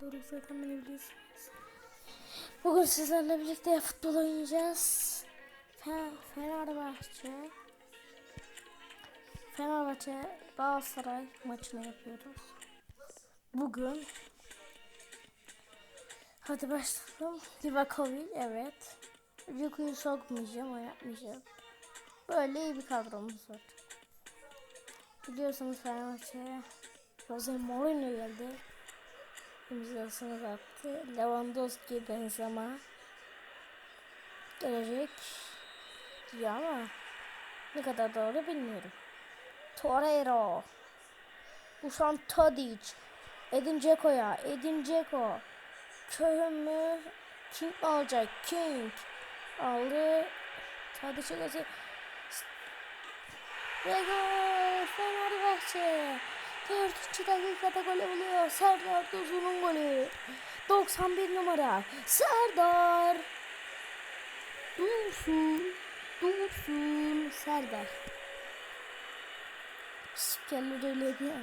Doğru zaten beni biliyorsunuz. Bugün sizlerle birlikte futbol oynayacağız. Fe Fenerbahçe Fenerbahçe Galatasaray maçını yapıyoruz. Bugün Hadi başlayalım. Livakovic evet. Luku'yu sokmayacağım, oynatmayacağım. Böyle iyi bir kadromuz var. Biliyorsunuz Fenerbahçe'ye Jose Mourinho geldi. İmzasını attı. Lewandowski Benzema gelecek. Diyor ama ne kadar doğru bilmiyorum. Torreira. Dušan Tadic. Edin Dzeko'ya Edin Dzeko. Köyü mü? King mi alacak? King aldı. Tadic'e gelse ve gol! Fenerbahçe 4. dakikada golü buluyor. Serdar Dursun'un golü. 91 numara. Serdar. Dursun. Dursun. Serdar. Spikerler öyle diyor.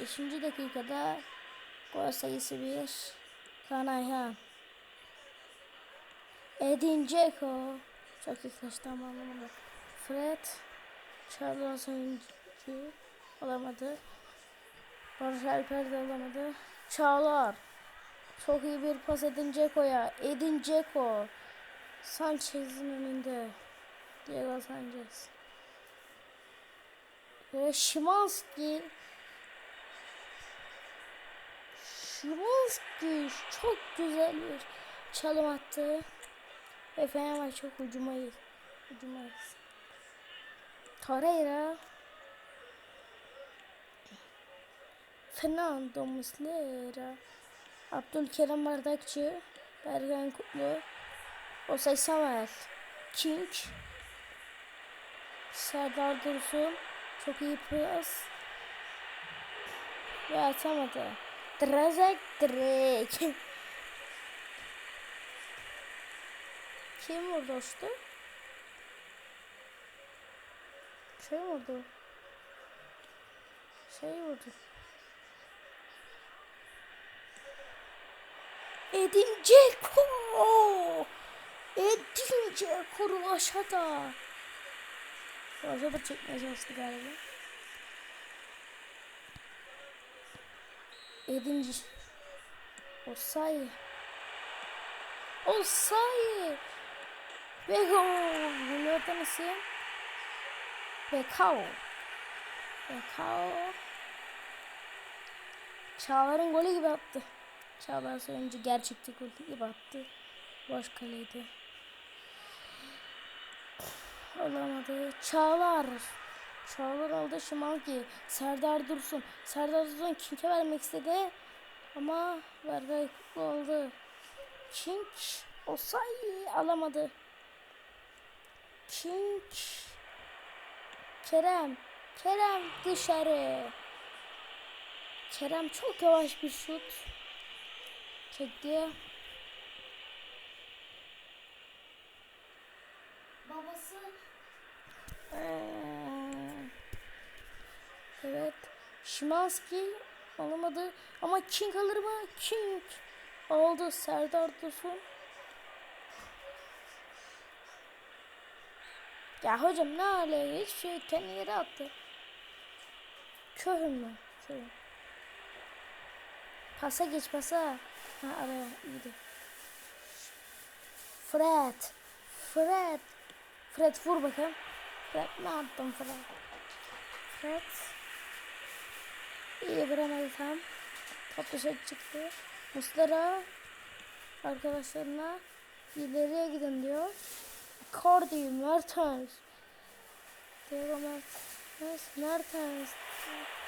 5. dakikada gol sayısı 1. Kaan. Edin Dzeko. Çok yaklaştı ama anlamadım. Fred. Charles oyuncu alamadı. Barış Alper de alamadı. Çağlar. Çok iyi bir pas Edin Dzeko'ya. Edin Dzeko. Sanchez'in önünde. Diego Sanchez. Ve Şimanski. Şimanski çok güzel bir çalım attı. Ve Fenerbahçe çok hücuma hücuma Torreira Fernando Muslera Abdülkerem Bardakçı Bergen Kutlu. Osay Samuel King Serdar Dursun. Çok iyi pas Ve atamadı. Drazek Drake Kim vurdu işte? Şey vurdu. Şey vurdu. Edin Dzeko. Edin Dzeko aşağıda. Acaba çekmeye çalıştı galiba. Edin Dzeko. Osayi. Osayi. Ve gol. Bunu atanısı. Bekao. Bekao. Çağlar'ın golü gibi attı. Çağlar soyuncu gerçekçi golü gibi attı. Boş kaleydi. Olamadı. Çağlar. Çağlar aldı Şimanski. Serdar Dursun. Serdar Dursun King'e vermek istedi. Ama Kutlu aldı. King Osay alamadı. King Kerem. Kerem dışarı. Kerem çok yavaş bir şut. Çekti. Babası Ee, evet. Şimanski alamadı. Ama King alır mı? King aldı. Serdar Dursun. Ya hocam ne hale hiçbir şey kendi yere attı. Köhün mü? Köhün. Pasa geç pasa. Ha araya iyiydi. Fred. Fred. Fred vur bakalım. Fred ne yaptın Fred? Fred. İyi vuramadı tam. Top dışarı çıktı. Muslera arkadaşlarına ileriye gidin diyor. Cardi, Mertens. Diego Mertens, Mertens.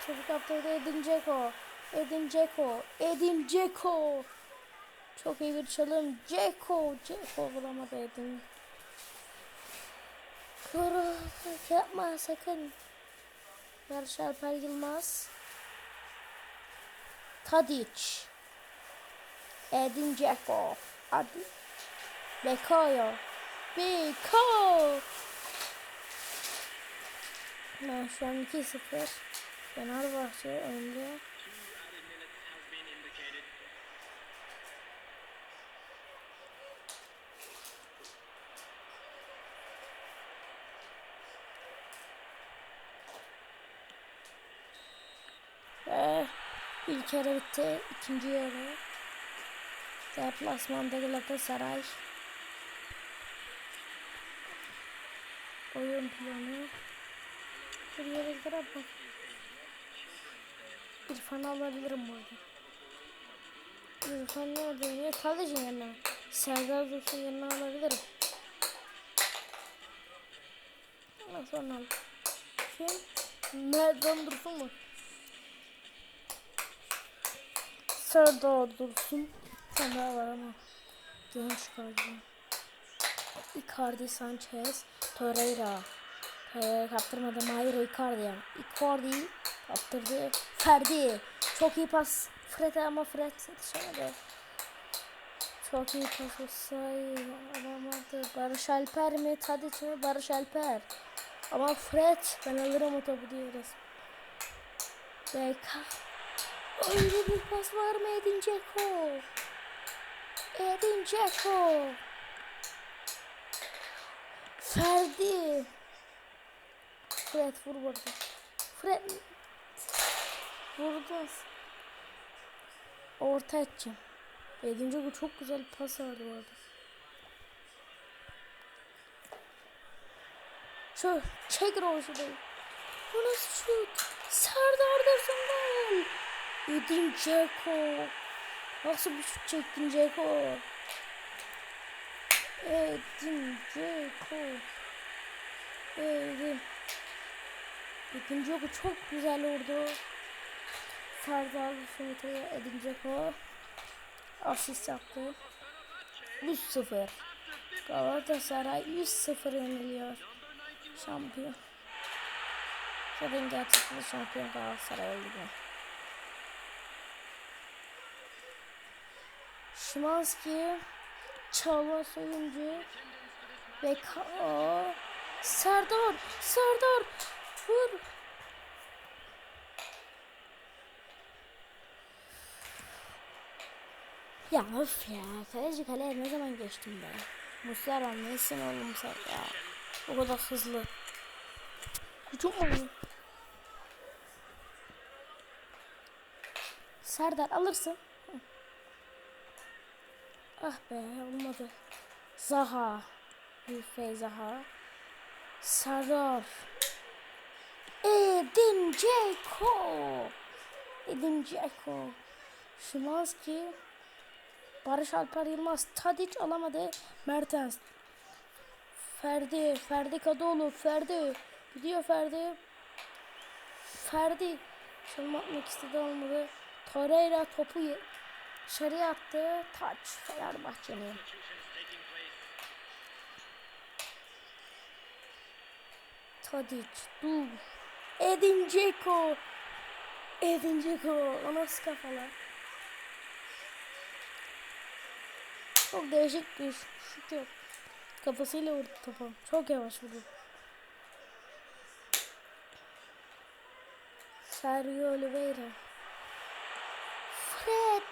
Çocuk yaptırdı Edin Dzeko. Edin Dzeko, Edin Dzeko. Çok iyi bir çalım. Dzeko, Dzeko bulamadı Edin. Kuru, yapma sakın. Barış Alper Yılmaz. Tadic. Edin Dzeko. Hadi. Bekayo me go. Ben şu an 2-0. Fenerbahçe önde. Ve ilk yarı bitti. ikinci yarı. Deplasmanda Galatasaray. Oyun planı. Bir yere bak. İrfan'ı alabilirim burada. İrfan nerede oynuyor? Tadic'in yerine. Serdar Dursun yerine alabilirim. Ondan sonra. Kim? Merdan Dursun mu? Serdar Dursun. Sen daha var ama. Genç kaldı. Icardi Sanchez. Torreira. Torreira kaptırmadı. Mauro Icardi. Icardi kaptırdı. Ferdi. Çok iyi pas. Fred ama Fred yetişemedi. Çok iyi pas olsaydı alamadı. Barış Alper mi? Tadiç mi? Barış Alper. Ama Fred ben alırım o topu diyoruz. BK. Öyle bir pas var mı Edin Dzeko? Edin Dzeko. Ferdi. Fred vur burada. Fred. Vurdu. Orta edeceğim. Edince bu çok güzel bir pas vardı bu arada. Şu çek roşu değil. Bu nasıl şut? Serdar Dursun gol. Edin Dzeko. Nasıl bir şut çektin Dzeko? Edin Dzeko. Edin. Edin Dzeko çok güzel vurdu. Serdar Dursun Edin Dzeko. Asist yaptı. 3-0. Galatasaray 100-0 yeniliyor. Şampiyon. Zaten gerçekten şampiyon Galatasaray oldu. Şimanski, Çağla Soyuncu ve Ka Serdar, Serdar, vur. Ya öf ya, kaleci kaleye ne zaman geçtim ben? Muslera nesin oğlum sen ya? O kadar hızlı. Çok mu? Serdar alırsın. Ah be olmadı. Zaha. Hüfe Zaha. Serdar. Edin Dzeko. Edin Dzeko. Şimanski. Barış Alper Yılmaz. Tadic alamadı. Mertens. Ferdi. Ferdi Kadıoğlu. Ferdi. Gidiyor Ferdi. Ferdi. Çalım atmak istedi olmadı. Torreira topu dışarıya attı. Taç. Fenerbahçe'nin. Tadic. Dur. Edin Dzeko. Edin Dzeko. Nasıl kafalar? Çok değişik bir şut yok. Kafasıyla vurdu topa. Çok yavaş vurdu. Sergio Oliveira. Fred.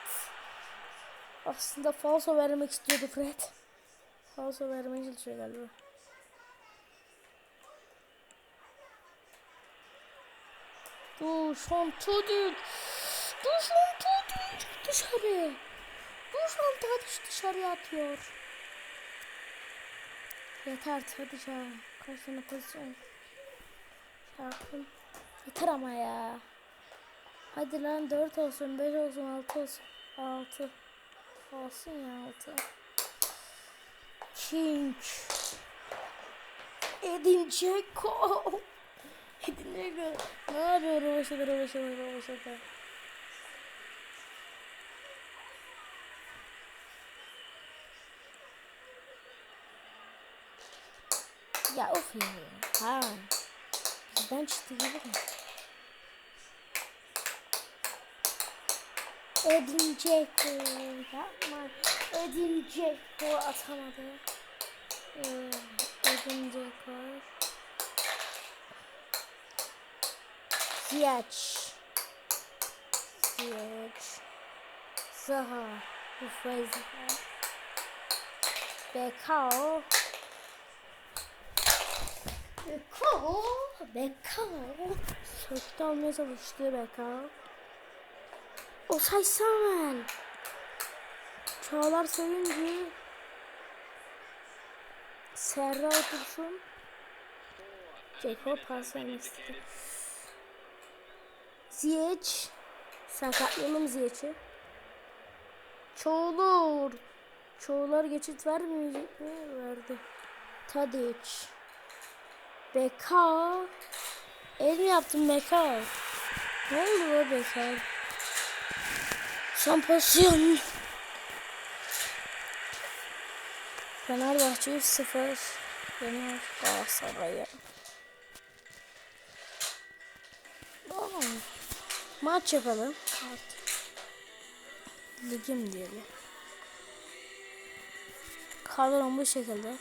Aslında falso vermek istiyordu Fred. Falso vermeye çalışıyor galiba. Duşan Tudik. Duşan Tudik. Dışarı. Duşan Tudik dışarıya atıyor. Yeter hadi canım. Kaç tane pozisyon. Şarkım. Yeter ama ya. Hadi lan 4 olsun, 5 olsun, 6 olsun. 6. Olsun ya 6. King. Edin Dzeko. Edin Dzeko. Ne yapıyor Rovaşa'da, Rovaşa'da, Rovaşa'da. Ya of ya. Ha. Bizden çıktı gibi Edin Dzeko yapma. Edin Dzeko atamadı. Ee, Edin Dzeko. Ziyech. Ziyech. Zaha. Ufay Zaha. Bekao. Bekao. Bekao. Söktü almaya çalıştı Bekao. Osay Samuel. Çağlar Sayıncı. Serra otursun. Ceko pas vermek istedi. Ziyech. Sakatlayalım Ziyech'i. Çoğulur. Çoğular geçit vermeyecek mi? Verdi. Tadic. Beka. El mi yaptın Beka? Ne oldu o Beka? Son pozisyon. Fenerbahçe 3-0. Yeniyor Galatasaray'ı. Maç yapalım. Artık. Ligim diyelim. Kadrom bu şekilde.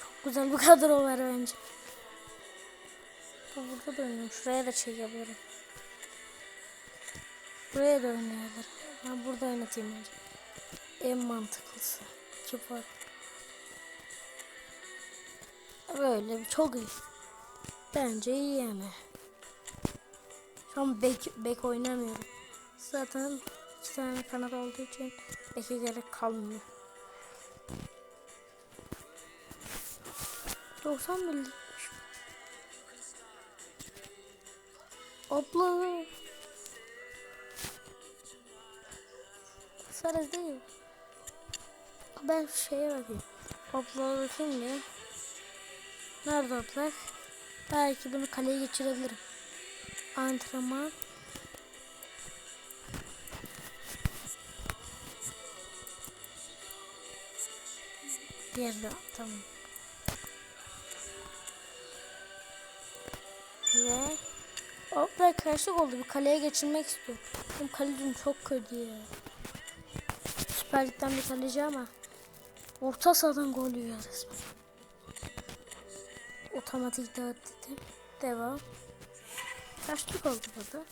Çok güzel bir kadro var bence. Ben Burada da oynuyorum. Şuraya da çekebilirim. Buraya da oynayabilirim. Ben burada oynatayım bence. En mantıklısı. Fark. Böyle çok iyi. Bence iyi yani. Şu an bek, bek oynamıyorum. Zaten iki tane kanat olduğu için beke gerek kalmıyor. 90 millikmiş. Abla. Sarı değil. Ben şeye bakayım. Abla bakayım ya. Nerede oplak? Belki bunu kaleye geçirebilirim. Antrenman. Yerde tamam. Ve Oplak karşılık oldu. Bir kaleye geçirmek istiyorum. Benim kalecim çok kötü ya. Süper bir kaleci ama orta sahadan gol yiyor resmen. Otomatik dağıt dedim. Devam. Kaçlık oldu burada?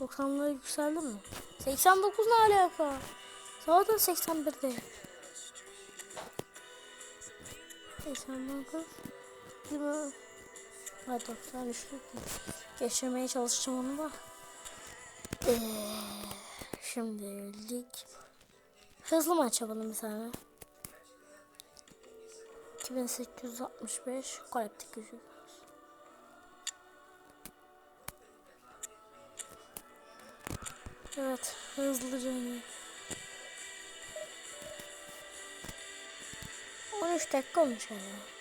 90'lara yükseldi mi? 89 ne alaka? Zaten 81'de. 89 Değil mi? Ha 93'lük Geçirmeye çalışacağım onu da. Ee, şimdi lig. Hızlı maç yapalım bir tane. 2865 kolektif gücü. Evet, hızlıca oynayayım. 13 dakika olmuş yani.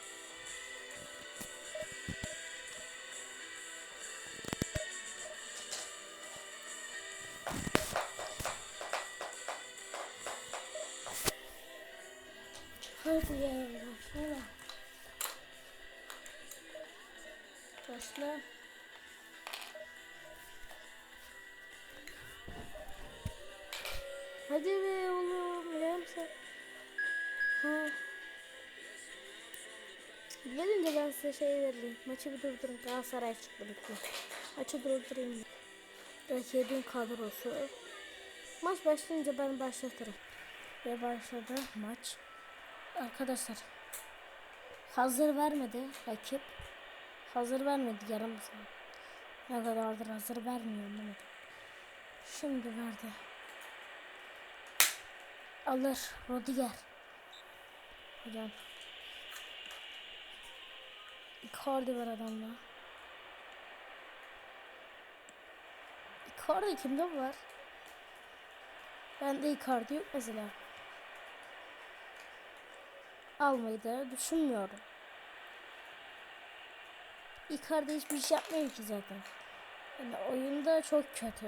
Size şey vereyim. Maçı bir durdurun. Galatasaray çıktı bitti. Maçı durdurayım. Rakibin kadrosu. Maç başlayınca ben başlatırım. Ve başladı maç. Arkadaşlar. Hazır vermedi rakip. Hazır vermedi yarım saat. Ne kadardır hazır vermiyor anlamadım. Şimdi verdi. Alır. Rodiger. Hocam. Icardi var adamda. Icardi kimde var? Bende Icardi yok mesela. Almayı da düşünmüyorum. Icardi hiçbir şey yapmıyor ki zaten. Yani oyunda çok kötü.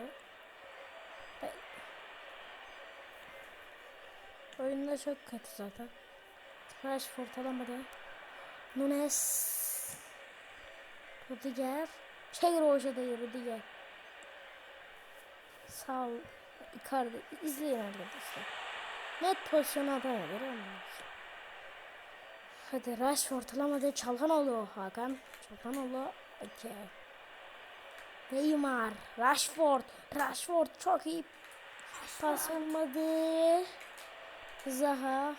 Oyunda çok kötü zaten. Rashford alamadı. Nunes. Rudiger. Çevir o değil Rudiger. Sağ ol. Icardi. İzleyin arkadaşlar. Net pozisyonu atamadı. görüyor musunuz? Hadi Rashford alamadı. Çalhanoğlu Hakan. Çalhanoğlu. Okey. Neymar. Rashford. Rashford çok iyi. Pas olmadı. Zaha.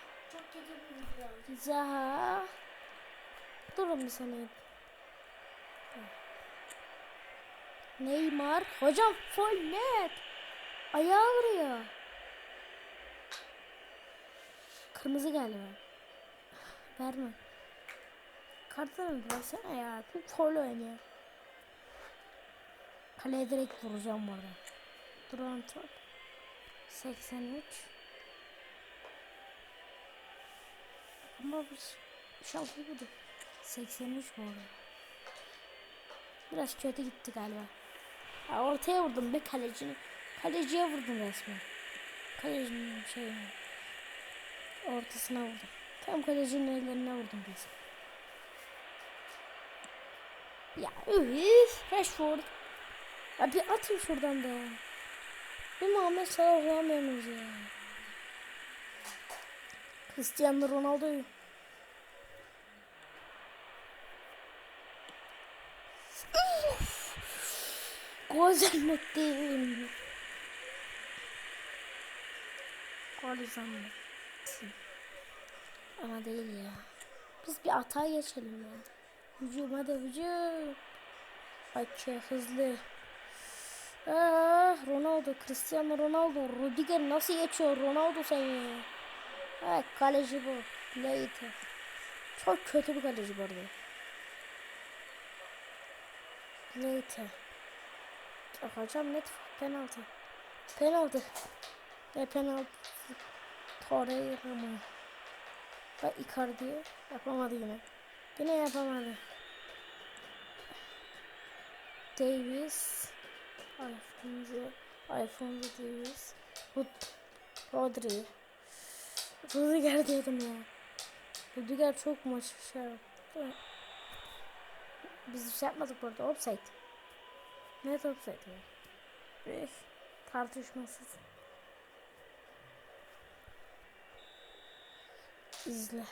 Zaha. Durun bir saniye. Neymar. Hocam full net. Ayağı vuruyor. Kırmızı galiba. Verme. Kartlarını versene ya. Çok foul oynuyor. Kaleye direkt vuracağım burada. Duran top. 83. Ama bu şaltı budur. 83 bu arada. Biraz kötü gitti galiba. Ya ortaya vurdum be kalecini. Kaleciye vurdum resmen. Kalecinin şeyine. Ortasına vurdum. Tam kalecinin ellerine vurdum biz. Ya üf. Rashford. Ya bir atın şuradan da. Bir Muhammed Salah olamıyorsunuz ya. Cristiano Ronaldo'yu. Gol zannettim. Gol zannettim. Ama değil ya. Biz bir atağa geçelim ya. Hücum hadi hücum. Açı hızlı. Ah, Ronaldo, Cristiano Ronaldo, Rudiger nasıl geçiyor Ronaldo sen ya? Evet kaleci bu. Leite. Çok kötü bir kaleci bu arada. Leite. Ya hocam net penaltı. Penaltı. Ne penaltı? Torreira mı? Bak Icardi yapamadı yine. Yine yapamadı. Davis. Alfonso. Alfonso Davis. Rod Rodri. Rüdiger dedim ya. Rüdiger çok maç şey yaptı. Biz bir şey yapmadık burada. Offside. Net offside ya. Üf, tartışmasız. İzle.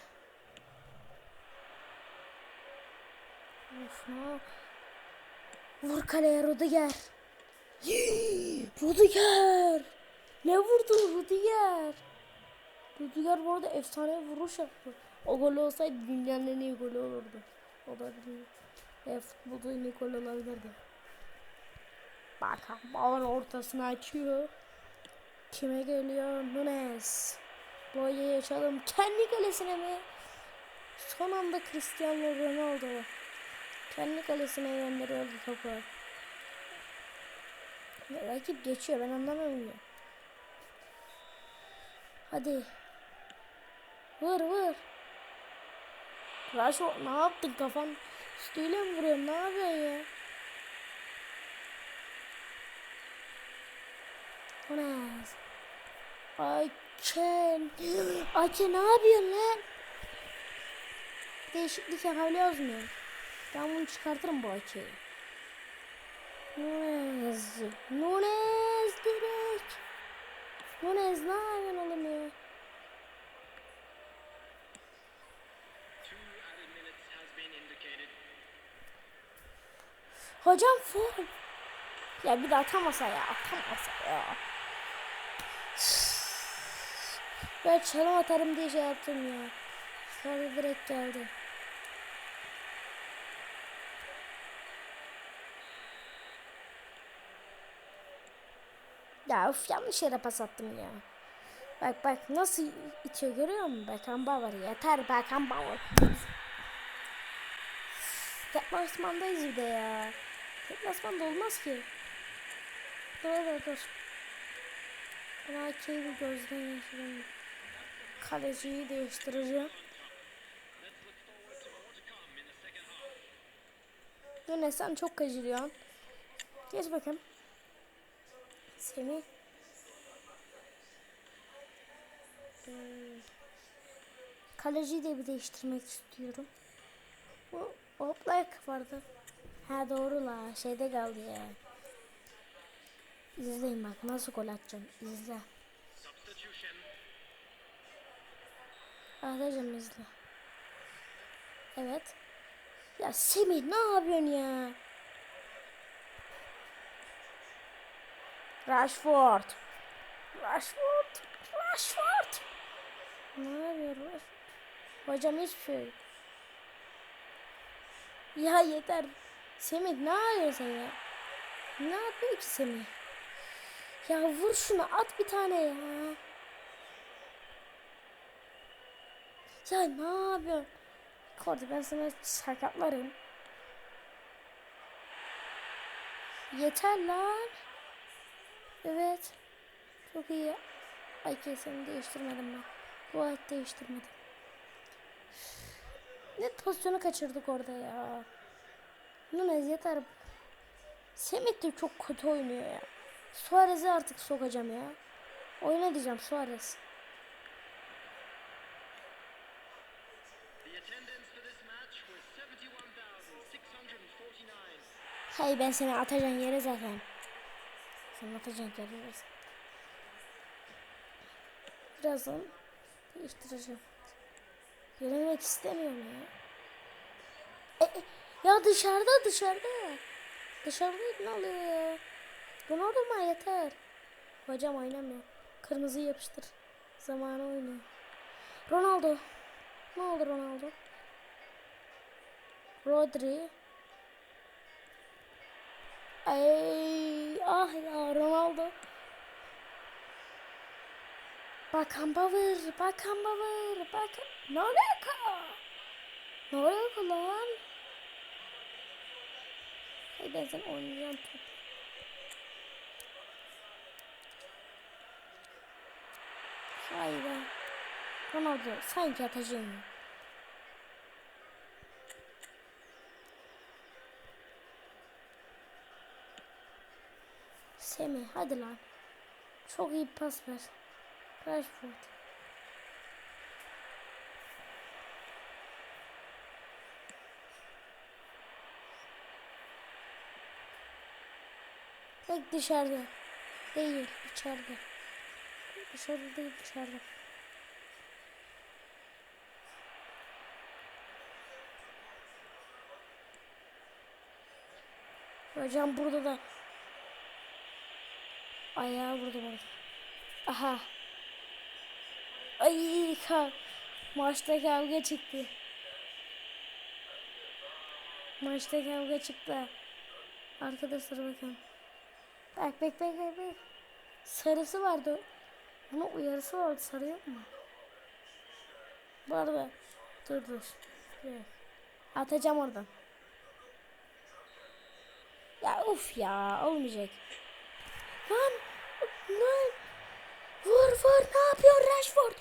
Of ne? Vur kaleye Rüdiger. Rüdiger. Ne vurdun Rüdiger? Rüdiger bu arada efsane vuruş yaptı. O gol olsaydı dünyanın en iyi golü olurdu. O da değil. E, futbolda en iyi gol olabilirdi. Bak balon ortasını açıyor. Kime geliyor? Nunes. Boya yaşalım. Kendi kalesine mi? Son anda Cristiano Ronaldo. Kendi kalesine gönderiyordu topu. Ya, rakip geçiyor ben anlamıyorum ya. Hadi. Vur vur. Raşo ne yaptın kafan üstüyle mi vuruyorsun ne yapıyorsun ya? O ne? Ayçen. Ayçen ne yapıyorsun lan? Değişiklik yapabiliyoruz mu? Ben bunu çıkartırım bu Ayçen'i. Nunez. Nunez direkt. Nunez ne yapıyorsun oğlum ya? Hocam faul. Ya bir de atamasa ya atamasa ya. Ben çalım atarım diye şey yaptım ya. Sonra direkt geldi. Ya of yanlış yere pas attım ya. Bak bak nasıl itiyor görüyor musun? Beckham Bauer yeter Beckham Bauer. Deplasmandayız bir de ya. Deplasmanda olmaz ki. Dur dur dur. Ben AK'yi bir gözden geçireyim. Kaleciyi değiştireceğim. Yine sen çok kaçırıyorsun. Geç bakayım. Seni. Hmm. Kaleciyi de bir değiştirmek istiyorum. Bu Hoplak vardı. Ha doğru la şeyde kaldı ya. İzleyin bak nasıl gol atacağım. İzle. Atacağım izle. Evet. Ya Semih ne yapıyorsun ya? Rashford. Rashford. Rashford. Ne yapıyor Rashford? Hocam hiçbir şey. Ya yeter. Semih ne yapıyorsun sen ya? Ne yapıyor ki Semih? Ya vur şunu at bir tane ya. Ya ne yapıyorsun? Kordi ben sana sakatlarım. Yeter lan. Evet. Çok iyi. Ay kesin değiştirmedim ben. Bu ay değiştirmedim. Net pozisyonu kaçırdık orada ya. Nunez yeter. Semih de çok kötü oynuyor ya. Suarez'i artık sokacağım ya. Oyna diyeceğim Suarez. Hay ben seni atacağım yere zaten. Sen atacağım yere zaten. Birazdan değiştireceğim. Yürümek istemiyorum ya. E, e, ya dışarıda dışarıda. Dışarıda ne oluyor ya? Ronaldo mu yeter. Hocam oynamıyor. Kırmızı yapıştır. Zamanı oynuyor. Ronaldo. Ne oldu Ronaldo? Rodri. Ay ah ya Ronaldo. Bakan Bauer, Bakan Bauer, Bakan... Ne alaka? Ne alaka lan? Hay ben sen oynayacağım top. Hayır. Ronaldo sanki atacağım. Semih hadi lan. Çok iyi pas ver. Rashford. Tek dışarıda. Değil içeride. Dışarıda değil dışarıda. Hocam burada da Ayağı vurdu bana. Aha. Ay ka. Maçta kavga çıktı. Maçta kavga çıktı. Arkadaşlar bakın. Bak bak bak bak bak. Sarısı vardı. Bunun uyarısı vardı. Sarı yok mu? Bu. Dur dur. Evet. Atacağım oradan. Ya uf ya olmayacak. Lan vur vur ne yapıyor Rashford?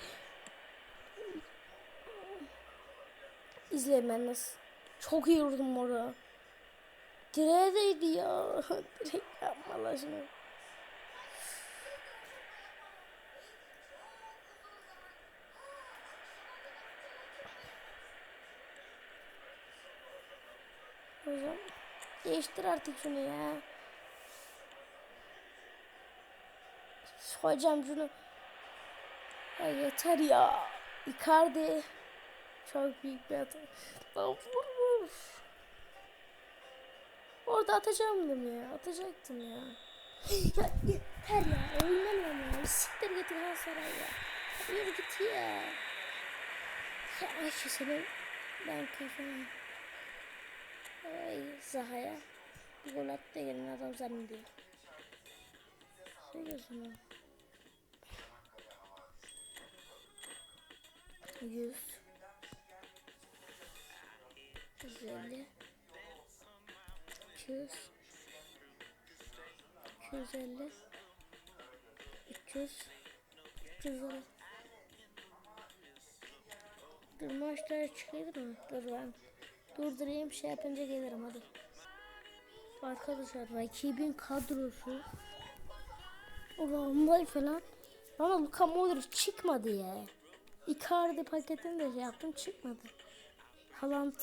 İzle ben nasıl. Çok iyi vurdum orada. Direğe değdi ya. Direkt yapma Allah değiştir artık şunu ya. Hocam şunu ya yeter ya. Icardi çok büyük bir hata. Lan vurmuş. Orada atacağımdım ya. Atacaktım ya. ya yeter ya. Oynamıyorum ya. Siktir getir Hansaray ya. Yürü git ya. Ya Ayşe senin ben kafamı. Ay Zaha'ya. Bir gol attı gelin adam zannediyor. Söylüyorsun onu. 100 150 200 250 300 350 Durma aşağıya çıkabilir mi? Dur ben durdurayım şey yapınca gelirim hadi. Arkadaşlar rakibin kadrosu. Ulan onlar falan. Bana Luka Modric çıkmadı ya. Icardi paketini de şey yaptım çıkmadı. Haaland.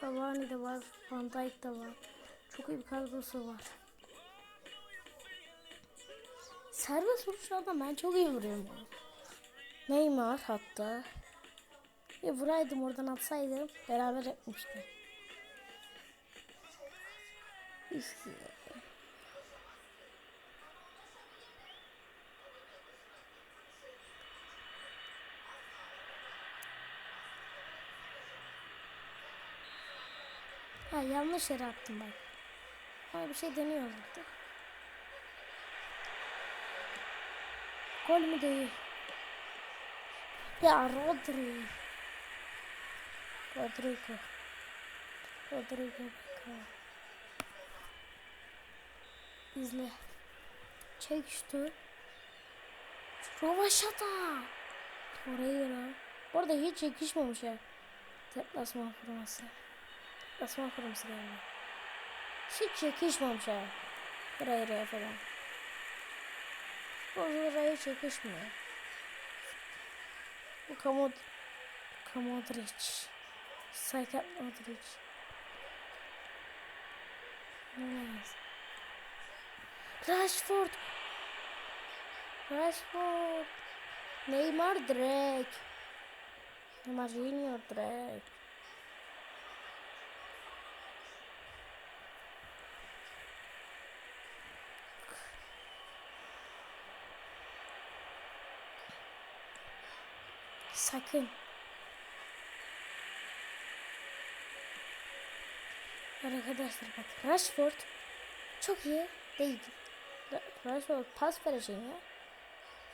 Cavani de var. Van Dijk de var. Çok iyi bir kadrosu var. Serbest vuruşlardan ben çok iyi vuruyorum. Neymar hatta. Bir vuraydım oradan atsaydım beraber yapmıştı. İşte. Ha yanlış yere attım bak. Ama bir şey deniyorlardı. Gol mü değil? Ya Rodri. Rodrigo. Rodrigo Beckham. İzle. Çek işte. Rovaşata. Torreira. Bu arada hiç yakışmamış ya. Deplasman forması. Deplasman forması galiba. Hiç yakışmamış ha. Torreira'ya falan. Torreira'ya hiç yakışmıyor. Bu Kamod... Kamodric. Saykat Modric. Neyse. Rashford. Rashford. Neymar direkt. Neymar Junior direkt. Sakın. Arkadaşlar bak Rashford çok iyi değil. Ra- Rashford pas vereceğim ya.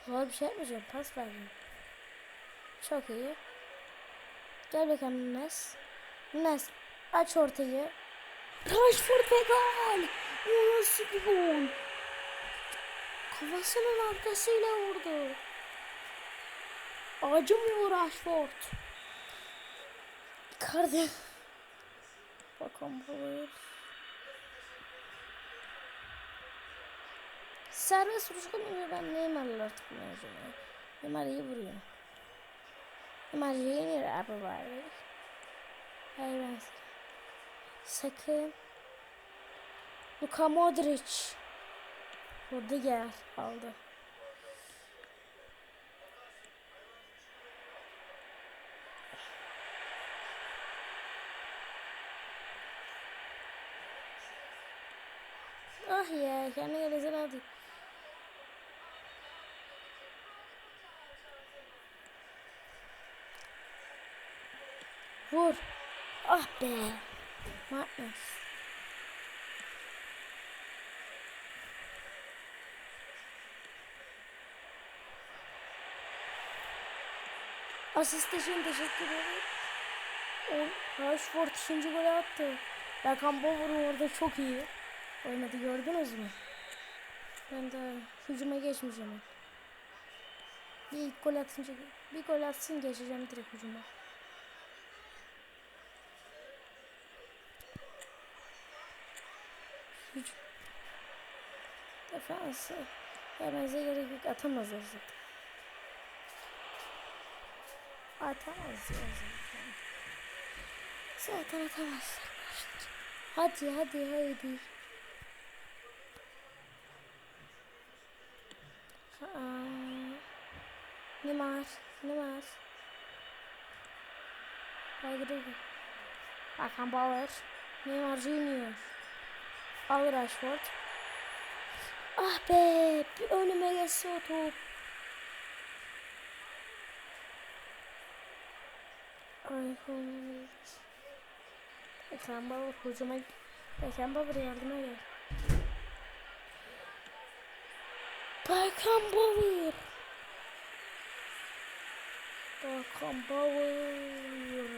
Zor bir şey yapmayacağım. Pas vereceğim. Çok iyi. Gel bakalım Nes. Nes aç ortayı. Rashford ve gol. Bu nasıl bir gol? Kafasının arkasıyla vurdu. Acımıyor Rashford. Icardi. Bakalım bu. Serbest vuruş kullanınca ben Neymar'la artık ya. Neymar iyi vuruyor. Neymar yeni abi var. Hayır ben sakın. Luka Modric. Gel aldı. Ah ya kendi gelesene hadi. Vur. Ah be. Magnus. Asist için teşekkür ederim. O Rashford ikinci golü attı. Berkan Bover'ın orada çok iyi oynadı gördünüz mü? Ben de hücuma geçmeyeceğim. Bir gol atınca bir gol atsın geçeceğim direkt hücuma. Hücum. Defansı. Yemeze gerek yok atamazlar zaten. Atamaz ya zaten. Zaten atamazlar. Hadi hadi hadi. Aa, Neymar, Neymar. Rodrigo. Hakan Bauer. Neymar Junior. Al Rashford. Ah be, bir önüme geçse o top. Ay. Hakan Bauer hücuma Hakan Bauer yardıma gel. Hakan Bauer. Hakan Bauer.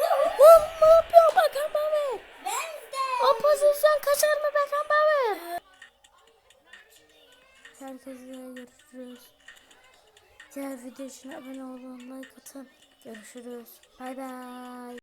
Lan ne yapıyor Hakan Bauer? Ben de. O pozisyon kaçar mı Hakan Bauer? Herkese görüşürüz. Diğer video için abone olun, like atın. Görüşürüz. Bay bay.